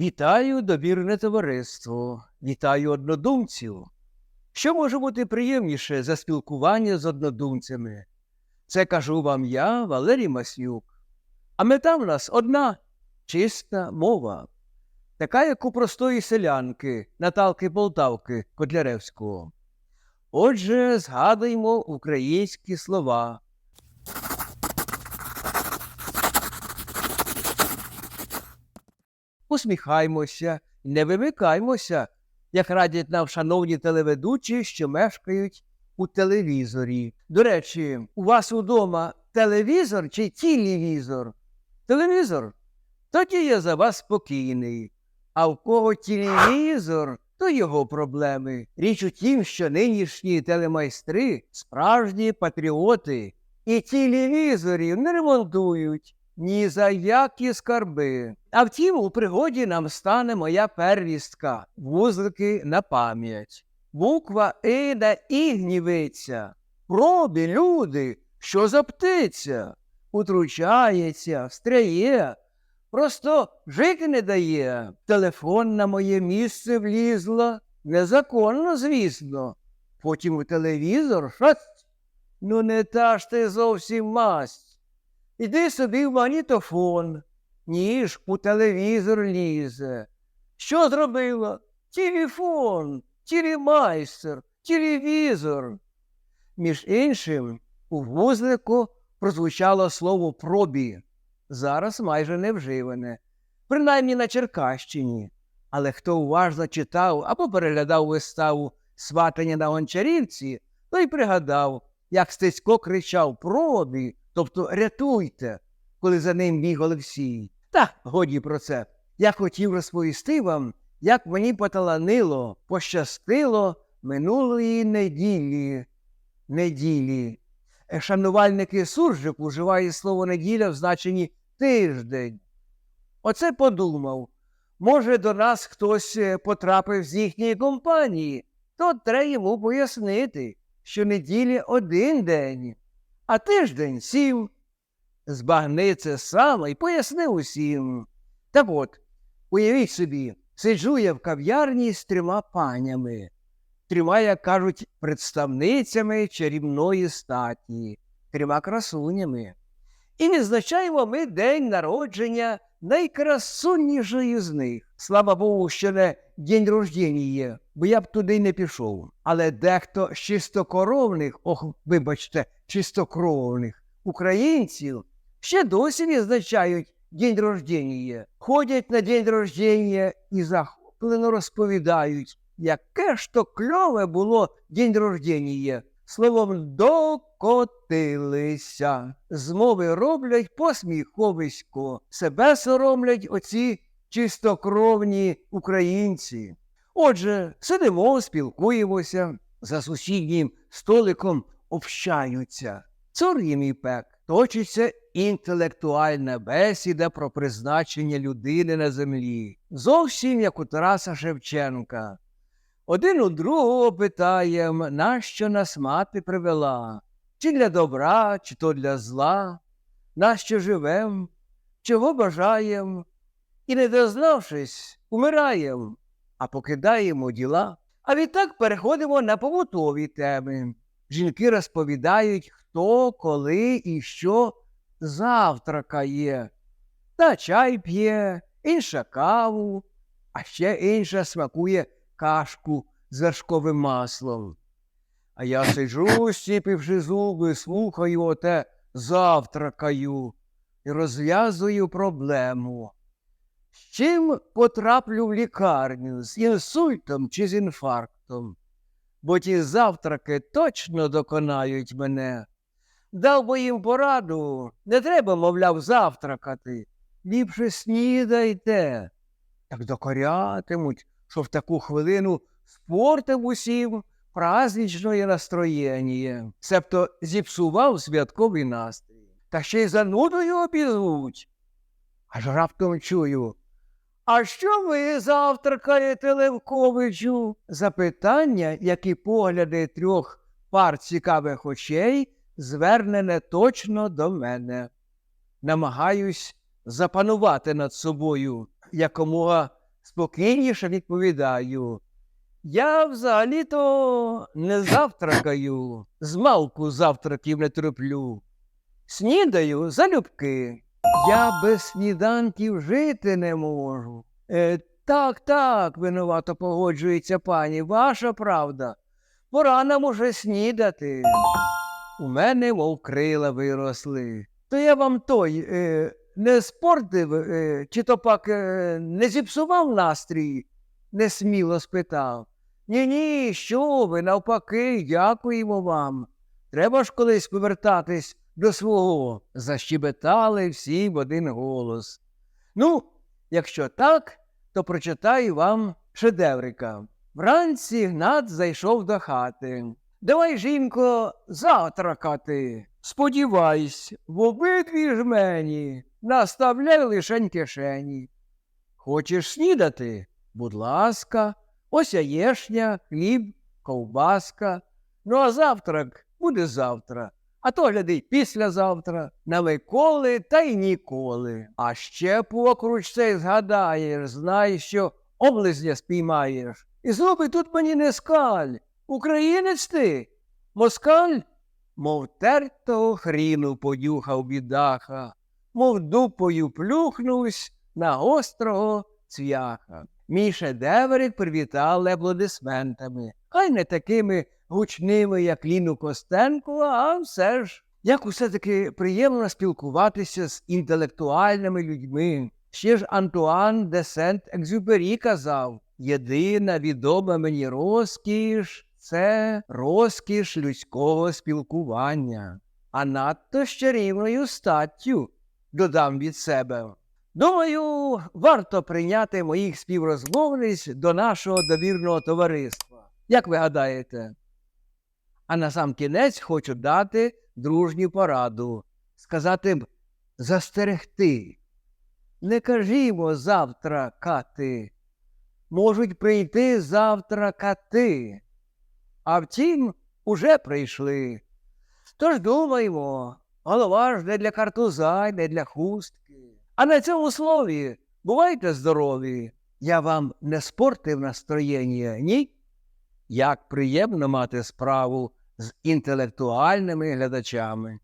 Вітаю добірне товариство, вітаю однодумців. Що може бути приємніше за спілкування з однодумцями? Це кажу вам я, Валерій Маснюк. А мета в нас одна чиста мова, така, як у простої селянки Наталки Полтавки Котляревського. Отже, згадуємо українські слова. Усміхаймося, не вимикаймося, як радять нам шановні телеведучі, що мешкають у телевізорі. До речі, у вас удома телевізор чи телевізор? Телевізор? Тоді я за вас спокійний. А в кого телевізор, то його проблеми. Річ у тім, що нинішні телемайстри справжні патріоти, і телевізорів не ремонтують ні за які скарби. А втім, у пригоді нам стане моя первістка, вузлики на пам'ять. Буква І на І гнівиться. Пробі, люди, що за птиця? Утручається, встряє, просто жити не дає. Телефон на моє місце влізла. Незаконно, звісно. Потім у телевізор шасть. Ну, не та ж ти зовсім масть. Іди собі в магнітофон, ніж у телевізор лізе. Що зробила? Телефон, телемайстер, телевізор. Між іншим, у вузлику прозвучало слово пробі, зараз майже не вживане, принаймні на Черкащині. Але хто уважно читав або переглядав виставу сватання на гончарівці, той пригадав, як Стецько кричав пробі, тобто рятуйте, коли за ним біг Олексій. Та годі про це. Я хотів розповісти вам, як мені поталанило, пощастило минулої неділі. Неділі. Е, Шанувальники суржику вживають слово неділя в значенні тиждень. Оце подумав. Може, до нас хтось е, потрапив з їхньої компанії, то треба йому пояснити, що неділі один день, а тиждень сім. Збагни це саме і поясни усім. Так от, уявіть собі, сиджу я в кав'ярні з трьома панями, трьома, як кажуть, представницями чарівної статі, трьома красунями. І відзначаємо ми день народження найкрасуннішої з них. Слава Богу, що не день рождення є, бо я б туди не пішов. Але дехто з чистокоровних, ох, вибачте, чистокровних українців ще досі відзначають день рождення, ходять на день рождення і захоплено розповідають, яке ж то кльове було день рождення. Словом, докотилися. З мови роблять посміховисько. Себе соромлять оці чистокровні українці. Отже, сидимо, спілкуємося, за сусіднім столиком общаються. Цур їм і пек. Точиться інтелектуальна бесіда про призначення людини на землі. Зовсім як у Тараса Шевченка. Один у другого питаєм, нащо нас мати привела, чи для добра, чи то для зла, нащо живем, чого бажаєм, і, не дознавшись, умираєм, а покидаємо діла. А відтак переходимо на побутові теми. Жінки розповідають, хто, коли і що завтракає. Та чай п'є, інша каву, а ще інша смакує кашку з вершковим маслом. А я сиджу, стіпивши зуби, слухаю оте завтракаю і розв'язую проблему. З чим потраплю в лікарню з інсультом чи з інфарктом? Бо ті завтраки точно доконають мене. Дав би їм пораду, не треба, мовляв, завтракати. Ліпше снідайте. Так докорятимуть, що в таку хвилину спортив усім праздничне настроєння, себто зіпсував святковий настрій. Та ще й занудою обізвуть. Аж раптом чую. А що ви завтракаєте, Левковичу? Запитання, як і погляди трьох пар цікавих очей, звернене точно до мене. Намагаюсь запанувати над собою, якомога спокійніше відповідаю. Я взагалі-то не завтракаю, змалку завтраків не терплю. Снідаю залюбки. Я без сніданків жити не можу. Е, так, так, винувато погоджується пані, ваша правда. Пора нам уже снідати. У мене, мов крила виросли. То я вам той е, не спортив, е, чи то пак е, не зіпсував настрій? несміло спитав. Ні, ні, що ви, навпаки, дякуємо вам. Треба ж колись повертатись до свого. Защебетали всі в один голос. Ну, якщо так, то прочитаю вам шедеврика. Вранці Гнат зайшов до хати. Давай, жінко, завтракати. Сподівайсь, в обидві жмені наставляй лишень кишені. Хочеш снідати? Будь ласка, ось яєшня, хліб, ковбаска. Ну, а завтрак буде завтра. А то гляди післязавтра, на Миколи та й ніколи. А ще покруч цей згадаєш, знай, що облизня спіймаєш. І зроби тут мені не скаль. Українець ти? Москаль? Мов тертого хріну подюхав бідаха, мов дупою плюхнувсь на гострого цвяха. Мій шедеврик привітали аплодисментами, хай не такими гучними, як Ліну Костенко, а все ж. Як усе таки приємно спілкуватися з інтелектуальними людьми. Ще ж Антуан де Сент-Екзюпері казав єдина відома мені розкіш це розкіш людського спілкування, а надто з чарівною статтю, додам від себе. Думаю, варто прийняти моїх співрозмовниць до нашого довірного товариства. Як ви гадаєте? А на сам кінець хочу дати дружню пораду, сказати б застерегти. Не кажімо завтра кати. Можуть прийти завтра кати. А втім, уже прийшли. Тож думаємо, голова ж не для картуза, не для хустки. А на цьому слові бувайте здорові. Я вам не спортив настроєння, ні? Як приємно мати справу з інтелектуальними глядачами.